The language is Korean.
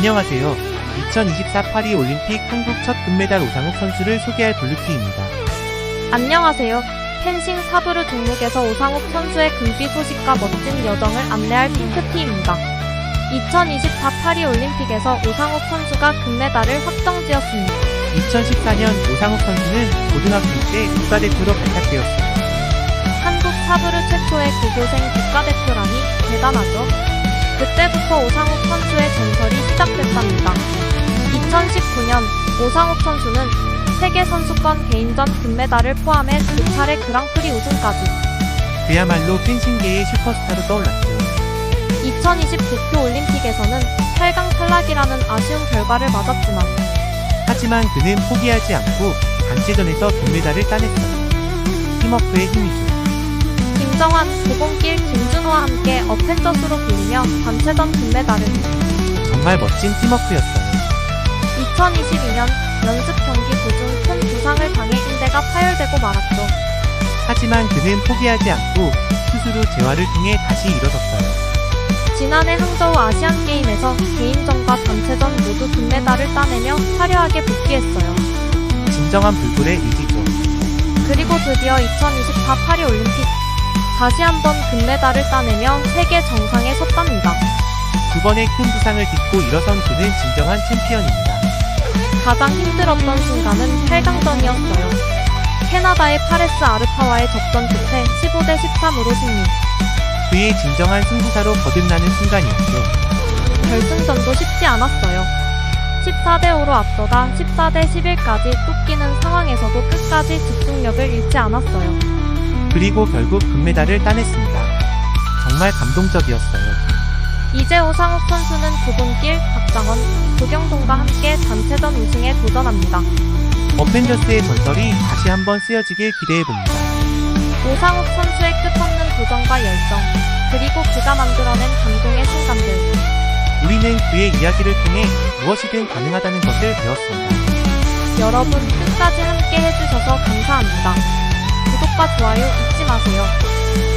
안녕하세요. 2024 파리 올림픽 한국 첫 금메달 오상욱 선수를 소개할 블루티입니다. 안녕하세요. 펜싱 사브르 종목에서 오상욱 선수의 금비 소식과 멋진 여정을 안내할 핑크티입니다. 2024 파리 올림픽에서 오상욱 선수가 금메달을 확정지었습니다. 2014년 오상욱 선수는 고등학교 때 국가대표로 발탁되었어요. 한국 사브르 최초의 고교생 국가대표라니 대단하죠. 그때부터 오상욱 선수의 전설이 시작됐답니다. 2019년 오상욱 선수는 세계 선수권 개인전 금메달을 포함해 두 차례 그랑프리 우승까지 그야말로 펜싱계의 슈퍼스타로 떠올랐죠. 2020 도쿄 올림픽에서는 8강 탈락이라는 아쉬운 결과를 맞았지만 하지만 그는 포기하지 않고 단체전에서 금메달을 따냈어요. 팀워크의 힘이죠. 김정환, 고봉길, 김준호와 함께 어펜져스로 불리며 단체전 금메달을 정말 멋진 팀워크였어요. 2022년 연습 경기 도중 큰 부상을 당해 인대가 파열되고 말았죠. 하지만 그는 포기하지 않고 스스로 재활을 통해 다시 일어섰어요. 지난해 항저우 아시안게임에서 개인전과 단체전 모두 금메달을 따내며 화려하게 복귀했어요. 진정한 불굴의 의지죠. 그리고 드디어 2024 파리 올림픽 다시 한번 금메달을 따내며 세계 정상에 섰답니다. 두 번의 큰 부상을 딛고 일어선 그는 진정한 챔피언입니다. 가장 힘들었던 순간은 8강전이었어요. 캐나다의 파레스 아르타와의 접전 끝에 15대 13으로 승리. 그의 진정한 승부사로 거듭나는 순간이었죠. 결승전도 쉽지 않았어요. 14대 5로 앞서다 14대 11까지 쫓기는 상황에서도 끝까지 집중력을 잃지 않았어요. 그리고 결국 금메달을 따냈습니다. 정말 감동적이었어요. 이제 오상욱 선수는 고동길, 박장원, 조경동과 함께 단체전 우승에 도전합니다. 어펜져스의 전설이 다시 한번 쓰여지길 기대해봅니다. 오상욱 선수의 끝없는 도전과 열정, 그리고 그가 만들어낸 감동의 순간들. 우리는 그의 이야기를 통해 무엇이든 가능하다는 것을 배웠습니다. 여러분 끝까지 함께 해주셔서 감사합니다. 구독과 좋아요 잊지 마세요.